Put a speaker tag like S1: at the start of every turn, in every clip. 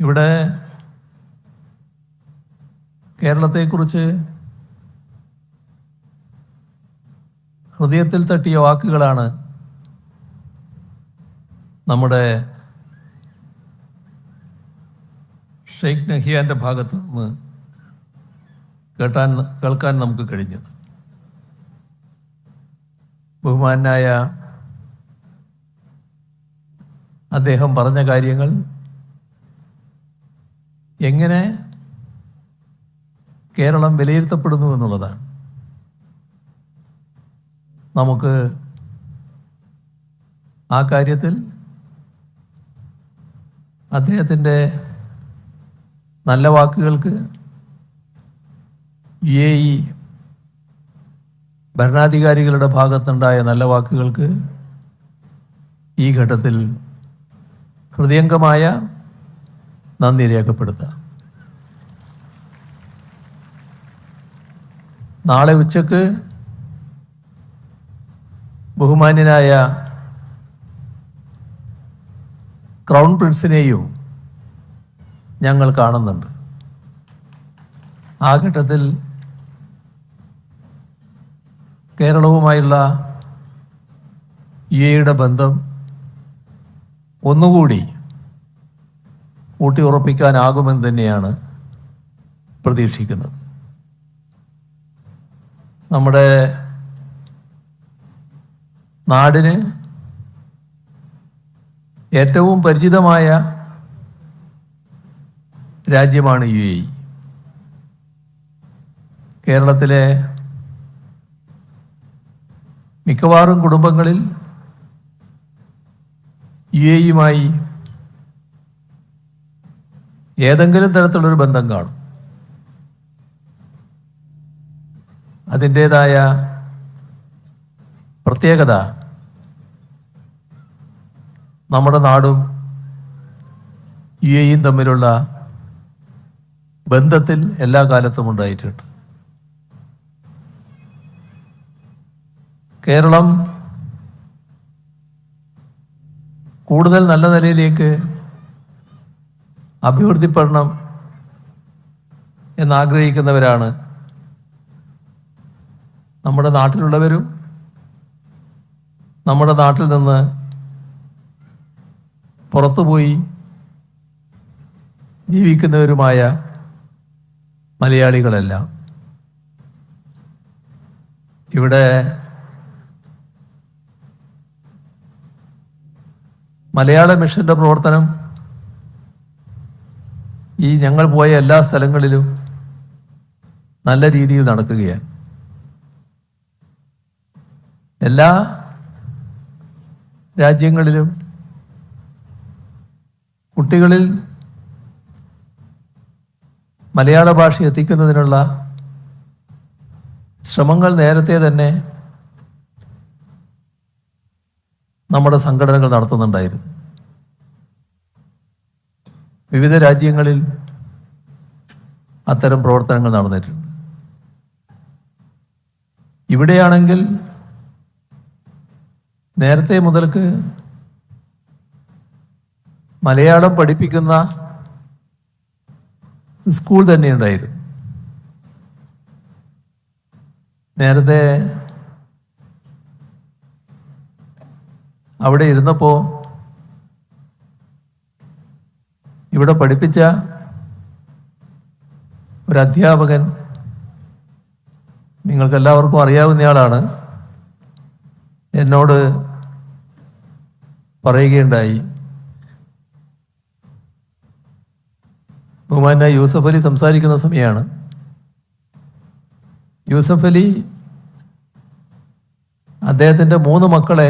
S1: ഇവിടെ കേരളത്തെക്കുറിച്ച് ഹൃദയത്തിൽ തട്ടിയ വാക്കുകളാണ് നമ്മുടെ ഷെയ്ഖ് നഹിയാന്റെ ഭാഗത്ത് നിന്ന് കേട്ടാൻ കേൾക്കാൻ നമുക്ക് കഴിഞ്ഞത്. ബഹുമാനായ അദ്ദേഹം പറഞ്ഞ കാര്യങ്ങൾ എങ്ങനെ കേരളം വിലയിരുത്തപ്പെടുന്നു എന്നുള്ളതാണ്. നമുക്ക് ആ കാര്യത്തിൽ അദ്ദേഹത്തിന്റെ നല്ല വാക്കുകൾക്ക് യു എ ഇ ഭരണാധികാരികളുടെ ഭാഗത്തുണ്ടായ നല്ല വാക്കുകൾക്ക് ഈ ഘട്ടത്തിൽ ഹൃദയംഗമായ നന്ദി രേഖപ്പെടുത്താം നാളെ ഉച്ചയ്ക്ക് ബഹുമാന്യനായ ക്രൗൺ പ്രിൻസിനെയും ഞങ്ങൾ കാണുന്നുണ്ട്. ആ ഘട്ടത്തിൽ കേരളവുമായുള്ള യു എയുടെ ബന്ധം ഒന്നുകൂടി ഊട്ടിയുറപ്പിക്കാനാകുമെന്ന് തന്നെയാണ് പ്രതീക്ഷിക്കുന്നത്. നമ്മുടെ നാടിന് ഏറ്റവും പരിചിതമായ രാജ്യമാണ് യു എ കേരളത്തിലെ മിക്കവാറും കുടുംബങ്ങളിൽ യു എ ഇയുമായി ഏതെങ്കിലും തരത്തിലുള്ളൊരു ബന്ധം കാണും. അതിന്റേതായ പ്രത്യേകത നമ്മുടെ നാടും യു എയും തമ്മിലുള്ള ബന്ധത്തിൽ എല്ലാ കാലത്തും ഉണ്ടായിട്ടുണ്ട്. കേരളം കൂടുതൽ നല്ല നിലയിലേക്ക് അഭിവൃദ്ധിപ്പെടണം എന്നാഗ്രഹിക്കുന്നവരാണ് നമ്മുടെ നാട്ടിലുള്ളവരും നമ്മുടെ നാട്ടിൽ നിന്ന് പുറത്തുപോയി ജീവിക്കുന്നവരുമായ മലയാളികളെല്ലാം. ഇവിടെ മലയാള മിഷന്റെ പ്രവർത്തനം ഈ ഞങ്ങൾ പോയ എല്ലാ സ്ഥലങ്ങളിലും നല്ല രീതിയിൽ നടക്കുകയാണ്. എല്ലാ രാജ്യങ്ങളിലും കുട്ടികളിൽ മലയാള ഭാഷ എത്തിക്കുന്നതിനുള്ള ശ്രമങ്ങൾ നേരത്തെ തന്നെ നമ്മുടെ സംഘടനകൾ നടത്തുന്നുണ്ടായിരുന്നു. വിവിധ രാജ്യങ്ങളിൽ അത്തരം പ്രവർത്തനങ്ങൾ നടന്നിട്ടുണ്ട്. ഇവിടെയാണെങ്കിൽ നേരത്തെ മുതൽക്ക് മലയാളം പഠിപ്പിക്കുന്ന സ്കൂൾ തന്നെ ഉണ്ടായിരുന്നു. നേരത്തെ അവിടെ ഇരുന്നപ്പോൾ ഇവിടെ പഠിപ്പിച്ച ഒരു അധ്യാപകൻ നിങ്ങൾക്കെല്ലാവർക്കും അറിയാവുന്നയാളാണ് എന്നോട് പറയുകയുണ്ടായി. ബഹുമാന യൂസഫ് അലി സംസാരിക്കുന്ന സമയമാണ് യൂസഫ് അലി അദ്ദേഹത്തിന്റെ മൂന്ന് മക്കളെ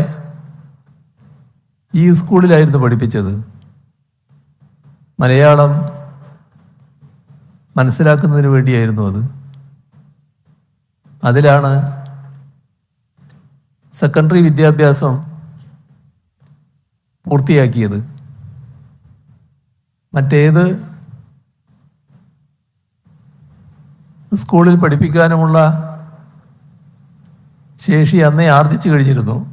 S1: ഈ സ്കൂളിലായിരുന്നു പഠിപ്പിച്ചത്. മലയാളം മനസ്സിലാക്കുന്നതിന് വേണ്ടിയായിരുന്നു അത്. അതിലാണ് സെക്കൻഡറി വിദ്യാഭ്യാസം പൂർത്തിയാക്കിയത്. മറ്റേത് സ്കൂളിൽ പഠിപ്പിക്കാനുമുള്ള ശേഷി അന്നേ ആർജിച്ചു കഴിഞ്ഞിരുന്നു.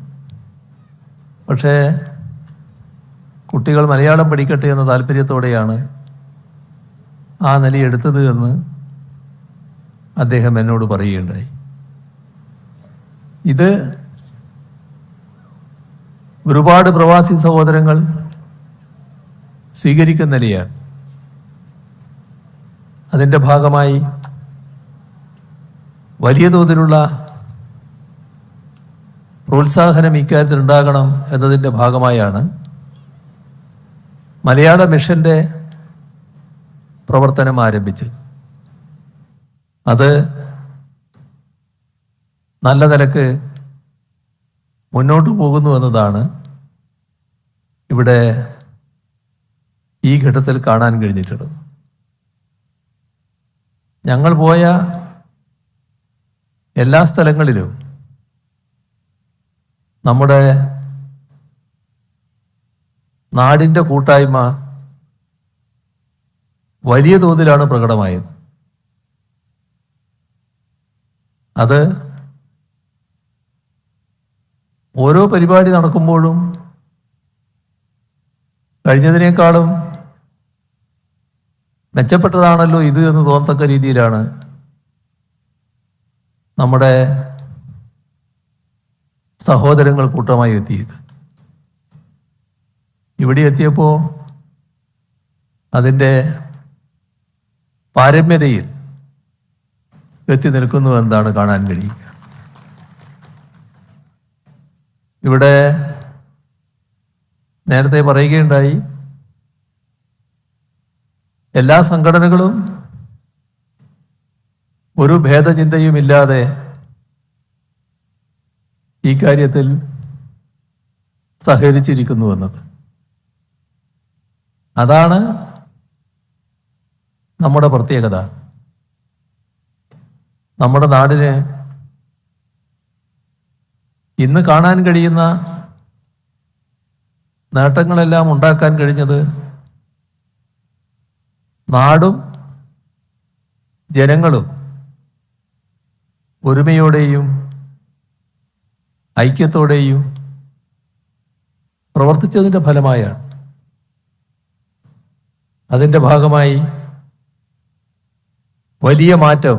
S1: പക്ഷേ കുട്ടികൾ മലയാളം പഠിക്കട്ടെ എന്ന താല്പര്യത്തോടെയാണ് ആ നിലയെടുത്തത് എന്ന് അദ്ദേഹം എന്നോട് പറയുകയുണ്ടായി. ഇത് ഒരുപാട് പ്രവാസി സഹോദരങ്ങൾ സ്വീകരിക്കുന്ന നിലയാണ്. അതിന്റെ ഭാഗമായി വലിയ തോതിലുള്ള പ്രോത്സാഹനം ഇക്കാര്യത്തിൽ ഉണ്ടാകണം എന്നതിന്റെ ഭാഗമായാണ് മലയാള മിഷന്റെ പ്രവർത്തനം ആരംഭിച്ചത്. അത് നല്ല നിലയ്ക്ക് മുന്നോട്ട് പോകുന്നു എന്നതാണ് ഇവിടെ ഈ ഘട്ടത്തിൽ കാണാൻ കഴിഞ്ഞിട്ടുള്ളത്. ഞങ്ങൾ പോയ എല്ലാ സ്ഥലങ്ങളിലും നമ്മുടെ നാടിന്റെ കൂട്ടായ്മ വലിയ തോതിലാണ് പ്രകടമായത്. അത് ഓരോ പരിപാടി നടക്കുമ്പോഴും കഴിഞ്ഞതിനേക്കാളും മെച്ചപ്പെട്ടതാണല്ലോ ഇത് എന്ന് തോന്നത്തക്ക രീതിയിലാണ് നമ്മുടെ സഹോദരങ്ങൾ കൂട്ടമായി എത്തിയത്. ഇവിടെ എത്തിയപ്പോൾ അതിന്റെ പാരമ്യതയിൽ എത്തി നിൽക്കുന്നു എന്താണ് കാണാൻ കഴിയുക. ഇവിടെ നേരത്തെ പറയുകയുണ്ടായി എല്ലാ സംഘടനകളും ഒരു ഭേദചിന്തയുമില്ലാതെ ഈ കാര്യത്തിൽ സഹകരിച്ചിരിക്കുന്നു എന്നത്. അതാണ് നമ്മുടെ പ്രത്യേകത. നമ്മുടെ നാടിന് ഇന്ന് കാണാൻ കഴിയുന്ന നേട്ടങ്ങളെല്ലാം ഉണ്ടാക്കാൻ കഴിഞ്ഞത് നാടും ജനങ്ങളും ഒരുമയോടെയും ഐക്യത്തോടെയും പ്രവർത്തിച്ചതിന്റെ ഫലമായാണ്. അതിന്റെ ഭാഗമായി വലിയ മാറ്റം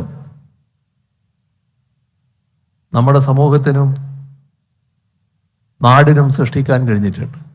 S1: നമ്മുടെ സമൂഹത്തിനും നാടിനും സൃഷ്ടിക്കാൻ കഴിഞ്ഞിട്ടുണ്ട്.